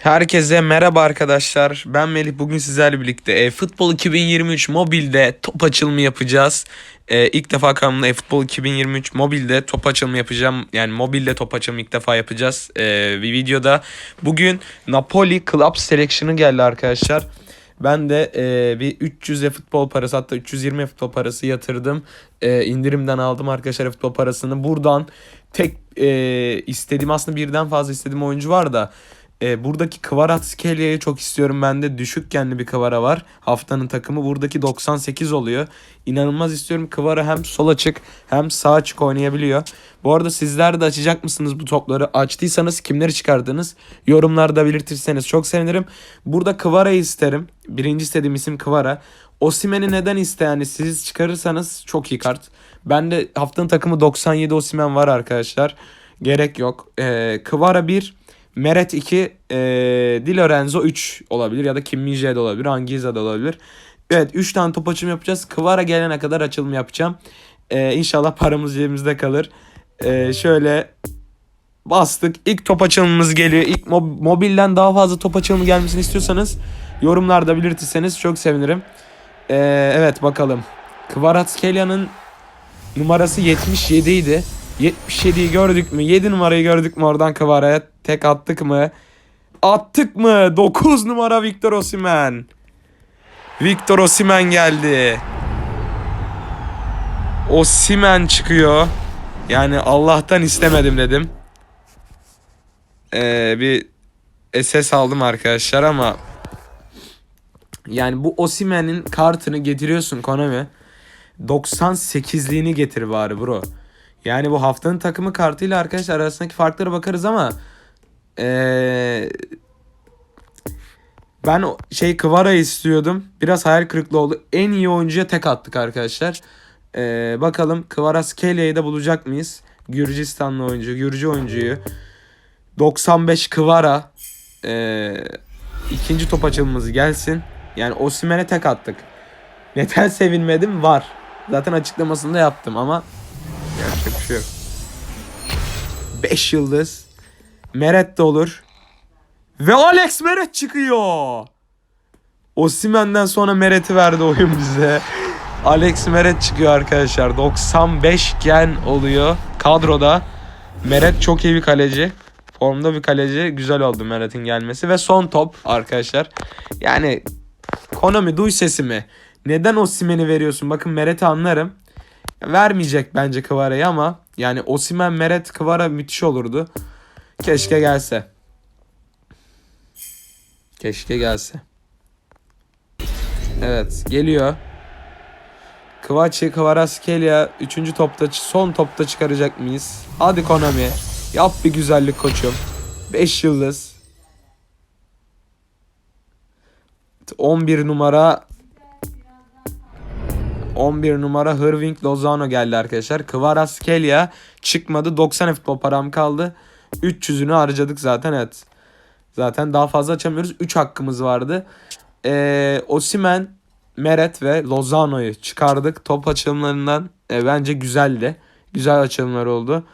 Herkese merhaba arkadaşlar. Ben Melih. Bugün sizlerle birlikte e, Futbol 2023 mobilde top açılımı yapacağız. E, ilk defa kanalımda e, Futbol 2023 mobilde top açılımı yapacağım. Yani mobilde top açılımı ilk defa yapacağız. E, bir videoda. Bugün Napoli Club Selection'ı geldi arkadaşlar. Ben de e, bir 300'e futbol parası hatta 320 futbol parası yatırdım. E, indirimden aldım arkadaşlar futbol parasını. Buradan tek e, istediğim aslında birden fazla istediğim oyuncu var da e, buradaki Kvaratskhelia çok istiyorum ben de. Düşük genli bir Kvara var. Haftanın takımı. Buradaki 98 oluyor. İnanılmaz istiyorum. Kvara hem sol açık hem sağ açık oynayabiliyor. Bu arada sizler de açacak mısınız bu topları? Açtıysanız kimleri çıkardınız? Yorumlarda belirtirseniz çok sevinirim. Burada Kvara'yı isterim. Birinci istediğim isim Kvara. Osimen'i neden iste yani siz çıkarırsanız çok iyi kart. Ben de haftanın takımı 97 Osimen var arkadaşlar. Gerek yok. Ee, Kvara 1 Meret 2, e, Di Lorenzo 3 olabilir ya da Kim Min-jae de olabilir, Angiza da olabilir. Evet 3 tane top açılımı yapacağız. Kvara gelene kadar açılım yapacağım. E, inşallah paramız cebimizde kalır. E, şöyle bastık. İlk top açılımımız geliyor. İlk mob- mobilden daha fazla top açılımı gelmesini istiyorsanız yorumlarda belirtirseniz çok sevinirim. E, evet bakalım. Kvaratskhelia'nın numarası 77 idi. 77'yi gördük mü? 7 numarayı gördük mü oradan Kvara'ya? Tek attık mı? Attık mı? 9 numara Victor Osimhen. Victor Osimhen geldi. Osimhen çıkıyor. Yani Allah'tan istemedim dedim. Ee, bir SS aldım arkadaşlar ama yani bu Osimhen'in kartını getiriyorsun Konami. 98'liğini getir bari bro. Yani bu haftanın takımı kartıyla arkadaşlar arasındaki farklara bakarız ama ee, ben şey Kvara istiyordum. Biraz hayal kırıklığı oldu. En iyi oyuncuya tek attık arkadaşlar. Ee, bakalım Kvaraskelia'yı da bulacak mıyız? Gürcistanlı oyuncu, Gürcü oyuncuyu. 95 Kvara. Ee, ikinci top açılımımız gelsin. Yani Osimhen'e tek attık. Neden sevinmedim? Var. Zaten açıklamasını da yaptım ama Yok. 5 yıldız. Meret de olur. Ve Alex Meret çıkıyor. Osimhen'den sonra Meret'i verdi oyun bize. Alex Meret çıkıyor arkadaşlar. 95 gen oluyor kadroda. Meret çok iyi bir kaleci. Formda bir kaleci. Güzel oldu Meret'in gelmesi. Ve son top arkadaşlar. Yani Konami duy sesimi. Neden Osimhen'i veriyorsun? Bakın Meret'i anlarım. Vermeyecek bence Kvara'yı ama yani Osimen Meret Kvara müthiş olurdu. Keşke gelse. Keşke gelse. Evet geliyor. Kvaçı Kvaraskelia 3. topta son topta çıkaracak mıyız? Hadi Konami. Yap bir güzellik koçum. 5 yıldız. 11 numara 11 numara Hırving Lozano geldi arkadaşlar. Kvaratskhelia çıkmadı. 90 futbol param kaldı. 300'ünü harcadık zaten evet. Zaten daha fazla açamıyoruz. 3 hakkımız vardı. Ee, Osimen, Meret ve Lozano'yu çıkardık. Top açılımlarından e, bence güzeldi. Güzel açılımlar oldu.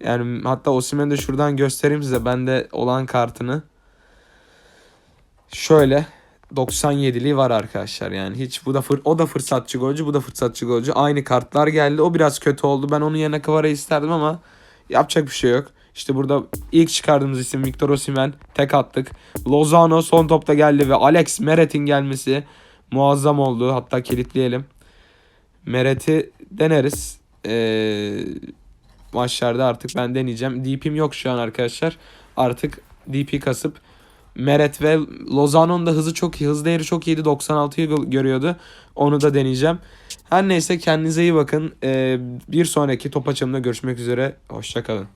Yani hatta Osimen'i de şuradan göstereyim size. Bende olan kartını. Şöyle 97'liği var arkadaşlar yani. Hiç bu da fır, o da fırsatçı golcü bu da fırsatçı golcü. Aynı kartlar geldi. O biraz kötü oldu. Ben onun yerine Kvara isterdim ama yapacak bir şey yok. İşte burada ilk çıkardığımız isim Victor Osimhen. Tek attık. Lozano son topta geldi ve Alex Meret'in gelmesi muazzam oldu. Hatta kilitleyelim. Meret'i deneriz. Ee, maçlarda artık ben deneyeceğim. DP'm yok şu an arkadaşlar. Artık DP kasıp Meret ve Lozano'nun da hızı çok iyi. Hız değeri çok iyiydi. 96'yı gö- görüyordu. Onu da deneyeceğim. Her neyse kendinize iyi bakın. Ee, bir sonraki top açımda görüşmek üzere. Hoşçakalın.